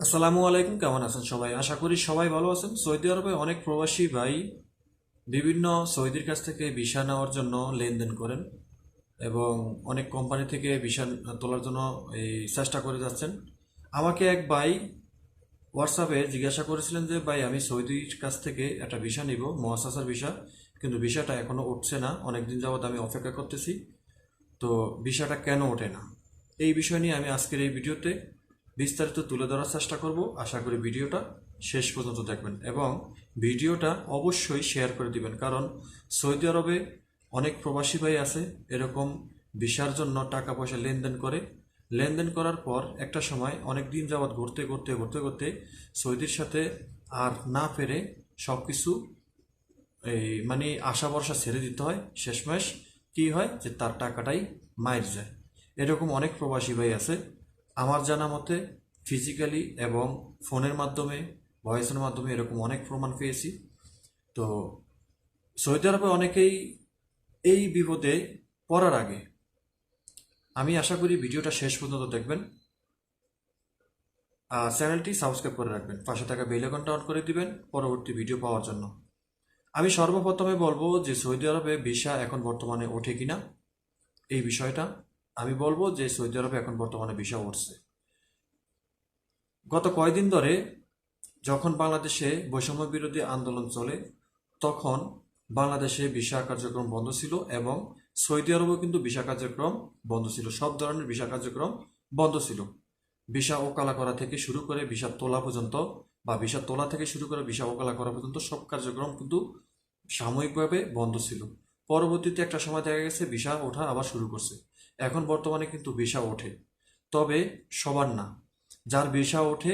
আসসালামু আলাইকুম, কেমন আছেন সবাই? আশা করি সবাই ভালো আছেন। সৌদি আরবে অনেক প্রবাসী ভাই বিভিন্ন সৌদির কাছ থেকে ভিসা নেওয়ার জন্য লেনদেন করেন এবং অনেক কোম্পানি থেকে ভিসা তোলার জন্য এই চেষ্টা করে যাচ্ছেন। আমাকে এক ভাই হোয়াটসঅ্যাপে জিজ্ঞাসা করেছিলেন যে, ভাই, আমি সৌদির কাছ থেকে একটা ভিসা নিব, মহাসাসার ভিসা, কিন্তু ভিসাটা এখনও উঠছে না, অনেকদিন যাবত আমি অপেক্ষা করতেছি, তো ভিসাটা কেন ওঠে না? এই বিষয় নিয়ে আমি আজকের এই ভিডিওতে বিস্তারিত তুলে ধরার চেষ্টা করব। আশা করি ভিডিওটা শেষ পর্যন্ত দেখবেন এবং ভিডিওটা অবশ্যই শেয়ার করে দিবেন, কারণ সৌদি আরবে অনেক প্রবাসী ভাই আছে, এরকম ভিসার জন্য টাকা পয়সা লেনদেন করে। লেনদেন করার পর একটা সময় অনেক দিন যাবৎ ঘুরতে ঘুরতে ঘুরতে ঘুরতে সৌদির সাথে আর না পেরে সব কিছু এই মানে আশা ভরসা ছেড়ে দিতে হয়। শেষমেশ কি হয়? যে তার টাকাটাই মায়ের যায়। এরকম অনেক প্রবাসী ভাই আছে আমার জানা মতে ফিজিক্যালি এবং ফোনের মাধ্যমে ভয়েসের মাধ্যমে এরকম অনেক প্রমাণ পেয়েছি। তো সৌদি আরবে অনেকেই এই বিপদে পড়ার আগে, আমি আশা করি ভিডিওটা শেষ পর্যন্ত দেখবেন। চ্যানেলটি সাবস্ক্রাইব করে রাখবেন, পাশে থাকা বেল আইকনটা অন করে দিবেন পরবর্তী ভিডিও পাওয়ার জন্য। আমি সর্বপ্রথমে বলব যে সৌদি আরবে ভিসা এখন বর্তমানে ওঠে কিনা, এই বিষয়টা। আমি বলব যে সৌদি আরবে এখন বর্তমানে ভিসা উঠছে গত কয়দিন ধরে যখন বাংলাদেশে বৈষম্য বিরোধী আন্দোলন চলে, তখন বাংলাদেশে ভিসা কার্যক্রম বন্ধ ছিল এবং সৌদি আরবেও কিন্তু ভিসা কার্যক্রম বন্ধ ছিল, সব ধরনের ভিসা কার্যক্রম বন্ধ ছিল। ভিসা ওকালা করা থেকে শুরু করে ভিসা তোলা পর্যন্ত বা ভিসা তোলা থেকে শুরু করে ভিসা ওকালা করা পর্যন্ত সব কার্যক্রম কিন্তু সাময়িকভাবে বন্ধ ছিল। পরবর্তীতে একটা সময় দেখা গেছে, ভিসা ওঠা আবার শুরু করছে। এখন বর্তমানে কিন্তু ভিসা ওঠে। তবে সবার না। যার ভিসা ওঠে,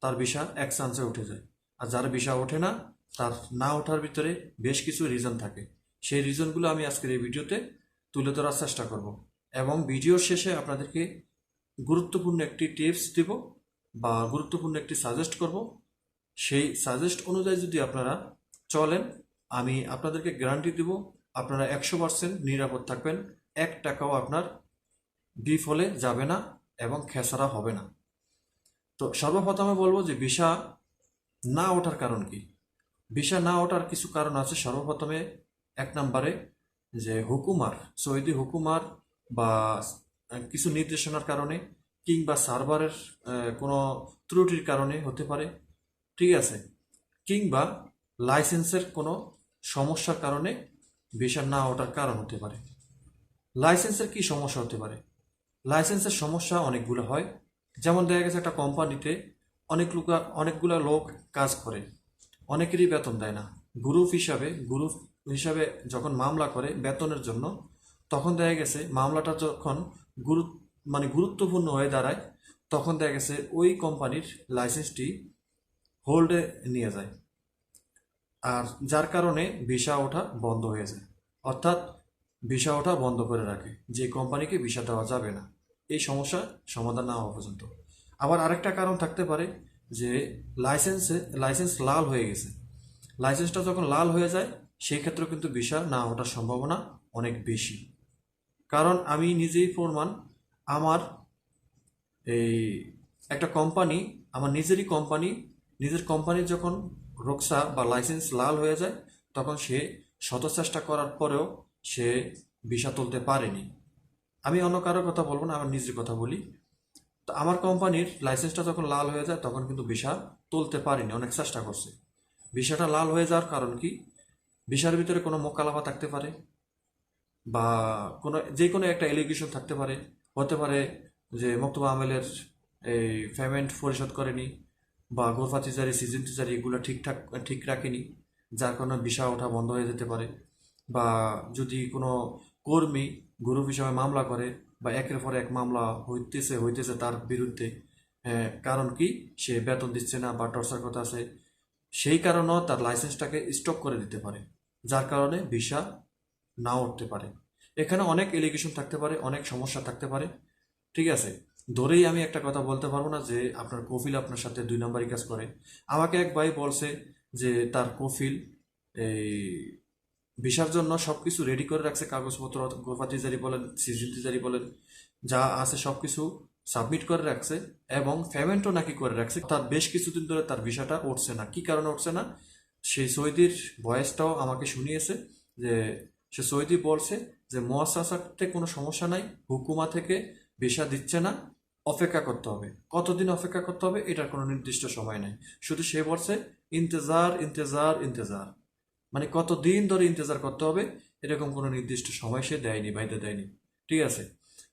তার ভিসা এক চান্সে উঠে যায়। আর যার ভিসা ওঠে না, তার না ওঠার ভিতরে বেশ কিছু রিজন থাকে। সেই রিজনগুলো আমি আজকের এই ভিডিওতে তুলে ধরার চেষ্টা করব। এবং ভিডিওর শেষে আপনাদেরকে গুরুত্বপূর্ণ একটি টিপস দেব বা গুরুত্বপূর্ণ একটি সাজেস্ট করব। সেই সাজেস্ট অনুযায়ী যদি আপনারা চলেন, আমি আপনাদেরকে গ্যারান্টি দেব, আপনারা একশো পার্সেন্ট নিরাপদ থাকবেন। এক টাকাও আপনার বিফলে যাবে না এবং খেসারা হবে না। তো সর্বপ্রথমে বলব যে ভিসা না ওঠার কারণ কি? ভিসা না ওঠার কিছু কারণ আছে। সর্বপ্রথমে এক নম্বরে যে হুকুমার সৌদি হুকুমার বা কিছু নির্দেশনার কারণে কিংবা সার্ভারের কোনো ত্রুটির কারণে হতে পারে। ঠিক আছে? কিংবা লাইসেন্সের কোনো সমস্যার কারণে ভিসা না ওঠার কারণ হতে পারে। লাইসেন্সের কি সমস্যা হতে পারে? লাইসেন্সের সমস্যা অনেকগুলো হয়। যেমন দেখা গেছে একটা কোম্পানিতে অনেক লোক, অনেকগুলো লোক কাজ করে। অনেকেরই বেতন দেয় না। গ্রুপ হিসাবে গ্রুপ হিসাবে যখন মামলা করে বেতনের জন্য, তখন দেখা গেছে মামলাটা যখন গুরু মানে গুরুত্বপূর্ণ হয়ে দাঁড়ায়, তখন দেখা গেছে ওই কোম্পানির লাইসেন্সটি হোল্ডে নিয়ে যায়। আর যার কারণে ভিসা ওঠা বন্ধ হয়ে যায়। অর্থাৎ ভিসা ওঠা বন্ধ করে রাখে। যে কোম্পানিকে ভিসা দেওয়া যাবে না। এই সমস্যা সমাধান না হওয়া পর্যন্ত। আবার আরেকটা কারণ থাকতে পারে যে লাইসেন্সে, লাইসেন্স লাল হয়ে গেছে। লাইসেন্সটা যখন লাল হয়ে যায় সেই ক্ষেত্রে কিন্তু ভিসা না ওঠার সম্ভাবনা অনেক বেশি। কারণ আমি নিজেই প্রমাণ, আমার এই একটা কোম্পানি, আমার নিজেরই কোম্পানি, নিজের কোম্পানির যখন রোকসা বা লাইসেন্স লাল হয়ে যায়, তখন সে শত চেষ্টা করার পরেও সে ভিসা তুলতে পারেনি। আমি অন্য কারোর কথা বলব না, আমার নিজের কথা বলি। তো আমার কোম্পানির লাইসেন্সটা যখন লাল হয়ে যায়, তখন কিন্তু ভিসা তুলতে পারিনি, অনেক চেষ্টা করছে। ভিসাটা লাল হয়ে যাওয়ার কারণ কি? ভিসার ভিতরে কোনো মোকালাফা থাকতে পারে বা কোনো, যে কোনো একটা এলিগেশন থাকতে পারে। হতে পারে যে মক্তবা আমেলের এই পেমেন্ট পরিশোধ করেনি বা গোরফা তিজারি, সিজন তিজারি এগুলো ঠিকঠাক, ঠিক রাখেনি, যার কারণে ভিসা ওঠা বন্ধ হয়ে যেতে পারে। বা যদি কোনো কর্মী গ্রুপ হিসাবে মামলা করে বা একের পর এক মামলা হইতেছে হইতেছে তার বিরুদ্ধে আহ, কারণ কি? সে বেতন দিচ্ছে না বা টর্চার কথা আছে সেই কারণেও তার লাইসেন্সটাকে স্টপ করে দিতে পারে যার কারণে ভিসা না উঠতে পারে। এখানে অনেক এলিগেশন থাকতে পারে অনেক সমস্যা থাকতে পারে ঠিক আছে? ধরেই আমি একটা কথা বলতে পারব না যে আপনার কফিল আপনার সাথে দুই নম্বরই কাজ করে। আমাকে এক ভাই বলছে যে তার কফিল এই ভিসার জন্য সব কিছু রেডি করে রাখছে কাগজপত্র গোফা তিজারি বলেন সিজিল তিজারি বলেন, যা আছে সব কিছু সাবমিট করে রাখছে এবং পেমেন্টও নাকি করে রাখছে। তার বেশ কিছুদিন ধরে তার ভিসাটা উঠছে না। কি কারণে উঠছে না? সেই সৌদির ভয়েসটাও আমাকে শুনিয়েছে যে, সে সৌদি বলছে যে, মোয়াসাসাতে কোনো সমস্যা নাই, হুকুমা থেকে ভিসা দিচ্ছে না, অপেক্ষা করতে হবে। কতদিন অপেক্ষা করতে হবে? এটার কোনো নির্দিষ্ট সময় নাই। শুধু সে বলছে, ইন্তেজার ইন্তেজার ইন্তেজার। মানে কত দিন ধরে ইন্তেজার করতে হবে, এরকম কোনো নির্দিষ্ট সময় সে দেয়নি বাইরে দেয়নি। ঠিক আছে?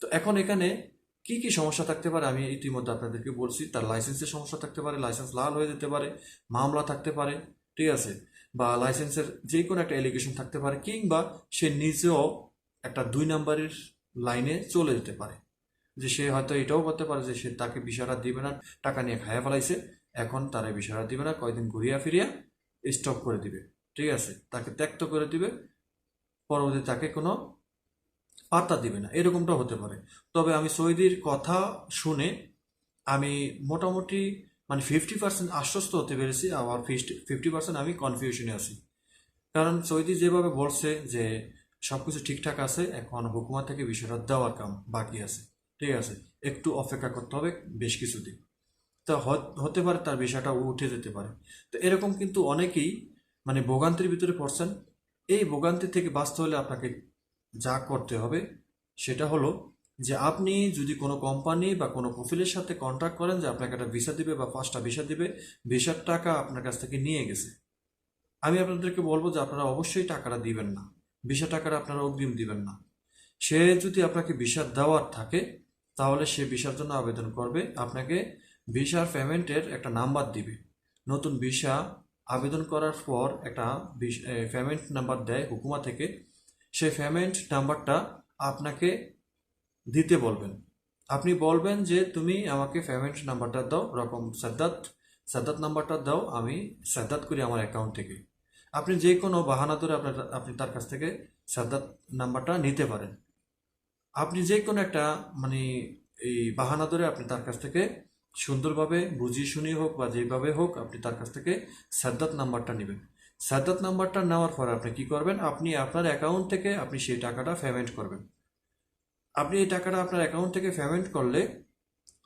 তো এখন এখানে কি কি সমস্যা থাকতে পারে আমি ইতিমধ্যে আপনাদেরকে বলছি। তার লাইসেন্সের সমস্যা থাকতে পারে, লাইসেন্স লাল হয়ে যেতে পারে, মামলা থাকতে পারে, ঠিক আছে? বা লাইসেন্সের যে কোনো একটা এলিগেশন থাকতে পারে, কিংবা সে নিজেও একটা দুই নাম্বারের লাইনে চলে যেতে পারে। যে সে হয়তো এটাও করতে পারে যে সে তাকে বিষয়টা দিবে না, টাকা নিয়ে খায়া ফেলাইছে, এখন তারা বিষয়টা দিবে না, কয়দিন ঘুরিয়া ফিরিয়া স্টপ করে দিবে। ঠিক আছে, তাকে ত্যক্ত করে দিবে, পরবর্তী তাকে কোনো পাত্তা দিবে না। এরকমটা হতে পারে। তবে আমি সৌদির কথা শুনে আমি মোটামুটি মানে ফিফটি পার্সেন্ট আশ্বস্ত হতে পেরেছি, আবার ফিফটি ফিফটি পার্সেন্ট আমি কনফিউশনে আছি। কারণ সৌদি যেভাবে বলছে যে সব কিছু ঠিকঠাক আছে, এখন হুকুমা থেকে বিষয়টা দেওয়ার কাম বাকি আছে। ঠিক আছে, একটু অপেক্ষা করতে হবে বেশ কিছুদিন। তো হতে পারে তার বিষয়টা উঠে যেতে পারে। তো এরকম কিন্তু অনেকেই মানে ভোগান্তির ভিতরে পড়ছেন, এই ভোগান্তি থেকে বাঁচতে হলে আপনাকে যা করতে হবে সেটা হলো যে আপনি যদি কোনো কোম্পানি বা কোনো প্রোফাইলের সাথে কন্ট্যাক্ট করেন যে আপনাকে একটা ভিসা দিবে বা পাঁচটা ভিসা দিবে ভিসার টাকা আপনার কাছ থেকে নিয়ে গেছে। আমি আপনাদেরকে বলব যে আপনারা অবশ্যই টাকাটা দিবেন না। ভিসা টাকাটা আপনারা অগ্রিম দিবেন না। সে যদি আপনাকে ভিসা দেওয়ার থাকে, তাহলে সে ভিসার জন্য আবেদন করবে, আপনাকে ভিসার পেমেন্টের একটা নাম্বার দিবে। নতুন ভিসা আবেদন করার পর একটা পেমেন্ট নাম্বার দেয় হুকুমা থেকে। সেই পেমেন্ট নাম্বারটা আপনাকে দিতে বলবেন। আপনি বলবেন যে, তুমি আমাকে পেমেন্ট নাম্বারটা দাও, রকম সাদ্দাত সাদ্দাত নাম্বারটা দাও, আমি সাদ্দাত করি আমার অ্যাকাউন্ট থেকে। আপনি যে কোনো বাহানা ধরে আপনার, আপনি তার কাছ থেকে সাদ্দাত নাম্বারটা নিতে পারেন। আপনি যে কোনো একটা মানে এই বাহানা ধরে আপনি তার কাছ থেকে সুন্দরভাবে বুঝিয়ে শুনিয়ে হোক বা যেভাবে হোক আপনি তার কাছ থেকে সাদ্দাত নাম্বারটা নেবেন। সাদ্দাত নাম্বারটা নেওয়ার পর আপনি কি করবেন? আপনি আপনার অ্যাকাউন্ট থেকে আপনি সেই টাকাটা পেমেন্ট করবেন। আপনি এই টাকাটা আপনার অ্যাকাউন্ট থেকে পেমেন্ট করলে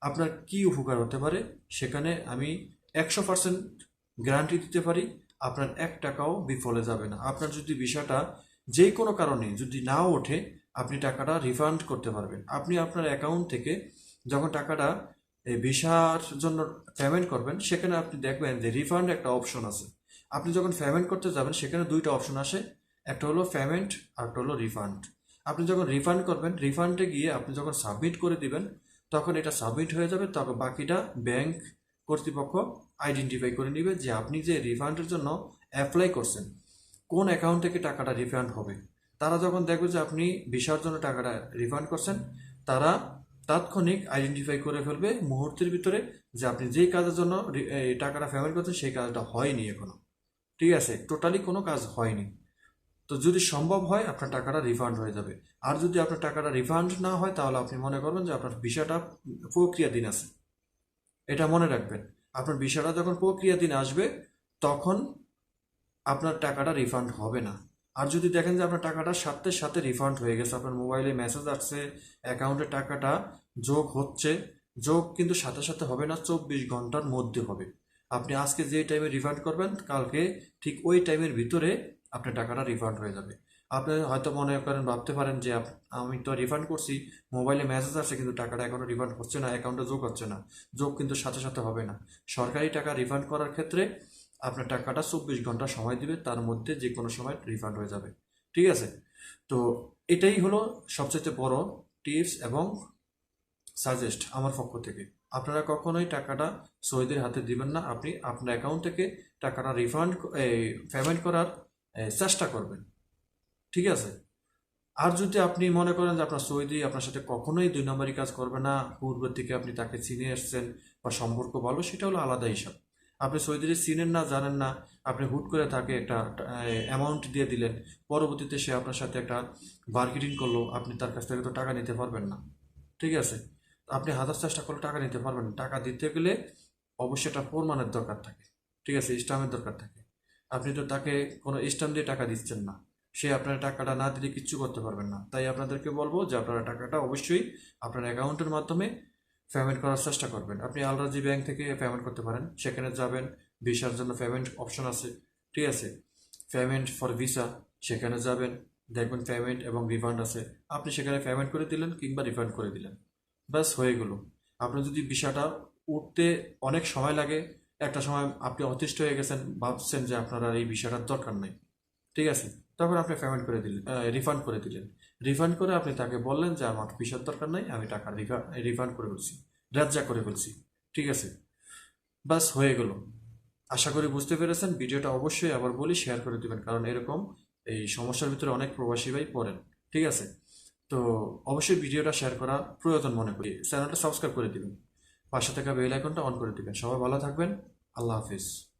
আপনার কি উপকার হতে পারে? সেখানে আমি একশো পার্সেন্ট গ্যারান্টি দিতে পারি, আপনার এক টাকাও বিফলে যাবে না। আপনার যদি বিষয়টা যে কোনো কারণে যদি না ওঠে, আপনি টাকাটা রিফান্ড করতে পারবেন। আপনি আপনার অ্যাকাউন্ট থেকে যখন টাকাটা এই ভিসার জন্য পেমেন্ট করবেন, সেখানে আপনি দেখবেন যে রিফান্ড একটা অপশন আছে। আপনি যখন পেমেন্ট করতে যাবেন, সেখানে দুইটা অপশন আসে। একটা হলো পেমেন্ট আর একটা হলো রিফান্ড আপনি যখন রিফান্ড করবেন রিফান্ডে গিয়ে আপনি যখন সাবমিট করে দিবেন, তখন এটা সাবমিট হয়ে যাবে তখন বাকিটা ব্যাংক কর্তৃপক্ষ আইডেন্টিফাই করে নেবে যে আপনি যে রিফান্ডের জন্য অ্যাপ্লাই করছেন, কোন অ্যাকাউন্ট থেকে টাকাটা রিফান্ড হবে। তারা যখন দেখবে যে আপনি ভিসার জন্য টাকাটা রিফান্ড করছেন, তারা তাৎক্ষণিক আইডেন্টিফাই করে ফেলবে মুহূর্তের ভিতরে যে আপনি যেই কাজের জন্য টাকাটা পেমেন্ট করছেন, সেই কাজটা হয়নি এখনও। ঠিক আছে? টোটালি কোনো কাজ হয়নি। তো যদি সম্ভব হয়, আপনার টাকাটা রিফান্ড হয়ে যাবে। আর যদি আপনার টাকাটা রিফান্ড না হয়, তাহলে আপনি মনে করবেন যে আপনার ভিসাটা প্রক্রিয়াধীন আছে। এটা মনে রাখবেন। আপনার ভিসাটা যখন প্রক্রিয়াধীন আসবে, তখন আপনার টাকাটা রিফান্ড হবে না। আর যদি দেখেন যে আপনার টাকাটা সাথে সাথে রিফান্ড হয়ে গেছে, আপনার মোবাইলে মেসেজ আসছে অ্যাকাউন্টে টাকাটা যোগ হচ্ছে, যোগ কিন্তু সাথে সাথে হবে না, চব্বিশ ঘণ্টার মধ্যে হবে। আপনি আজকে যে টাইমে রিফান্ড করবেন, কালকে ঠিক ওই টাইমের ভিতরে আপনার টাকাটা রিফান্ড হয়ে যাবে। আপনি হয়তো মনে করেন, ভাবতে পারেন যে আমি তো রিফান্ড করছি মোবাইলে মেসেজ আসছে কিন্তু টাকাটা এখনও রিফান্ড হচ্ছে না অ্যাকাউন্টে যোগ হচ্ছে না। যোগ কিন্তু সাথে সাথে হবে না। সরকারি টাকা রিফান্ড করার ক্ষেত্রে আপনার টাকাটা চব্বিশ ঘণ্টা সময় দিবে, তার মধ্যে যে কোনো সময় রিফান্ড হয়ে যাবে। ঠিক আছে? তো এটাই হলো সবচেয়ে বড় টিপস এবং সাজেস্ট আমার পক্ষ থেকে, আপনারা কখনোই টাকাটা সৌদির হাতে দিবেন না। আপনি আপনার অ্যাকাউন্ট থেকে টাকাটা রিফান্ড পেমেন্ট করার চেষ্টা করবেন। ঠিক আছে? আর যদি আপনি মনে করেন যে আপনার সৌদি আপনার সাথে কখনোই দুই নম্বরই কাজ করবে না, পূর্বের থেকে আপনি তাকে চিনে এসছেন বা সম্পর্ক ভালো, সেটা হলো আলাদা হিসাব। আপনি সৌদির চিনেন না, জানেন না, আপনি হুট করে তাকে একটা অ্যামাউন্ট দিয়ে দিলেন, পরবর্তীতে সে আপনার সাথে একটা মার্কেটিং করল, আপনি তার কাছ থেকে তো টাকা নিতে পারবেন না। ঠিক আছে? আপনি হাজার চেষ্টা করলে টাকা নিতে পারবেন টাকা দিতে গেলে অবশ্যই একটা প্রমাণের দরকার থাকে। ঠিক আছে স্টামের দরকার থাকে। আপনি তো তাকে কোনো স্টাম দিয়ে টাকা দিচ্ছেন না। সে আপনার টাকাটা না দিলে কিচ্ছু করতে পারবেন না। তাই আপনাদেরকে বলব যে আপনারা টাকাটা অবশ্যই আপনার অ্যাকাউন্টের মাধ্যমে পেমেন্ট করার চেষ্টা করবেন। আপনি আলরাজি ব্যাংক থেকে পেমেন্ট করতে পারেন। সেখানে যাবেন, ভিসার জন্য পেমেন্ট অপশন আছে। ঠিক আছে পেমেন্ট ফর ভিসা সেখানে যাবেন, দেখবেন পেমেন্ট এবং রিফান্ড আছে। আপনি সেখানে পেমেন্ট করে দিলেন কিংবা রিফান্ড করে দিলেন। ব্যাস, হয়ে গেল। আপনার যদি ভিসাটা উঠতে অনেক সময় লাগে, একটা সময় আপনি অতিষ্ঠ হয়ে গেছেন, ভাবছেন যে আপনার আর এই বিষয়টার দরকার নেই। ঠিক আছে? তখন আপনি পেমেন্ট করে দিলেন রিফান্ড করে দিলেন। রিফান্ড করে আপনি তাকে বললেন যে, আমার ভিসার দরকার নেই, আমি টাকা রিফান্ড করে ফেলছি, রাজ্জা করে ফেলছি। ঠিক আছে? বাস হয়ে গেল। আশা করি বুঝতে পেরেছেন। ভিডিওটা অবশ্যই আবার বলি শেয়ার করে দিবেন, কারণ এরকম এই সমস্যার ভিতরে অনেক প্রবাসী ভাই পড়েন। ঠিক আছে? তো অবশ্যই ভিডিওটা শেয়ার করা প্রয়োজন মনে করি। চ্যানেলটা সাবস্ক্রাইব করে দিবেন। পাশে থাকা বেল আইকনটা অন করে দিবেন। সবাই ভালো থাকবেন। আল্লাহ হাফিজ।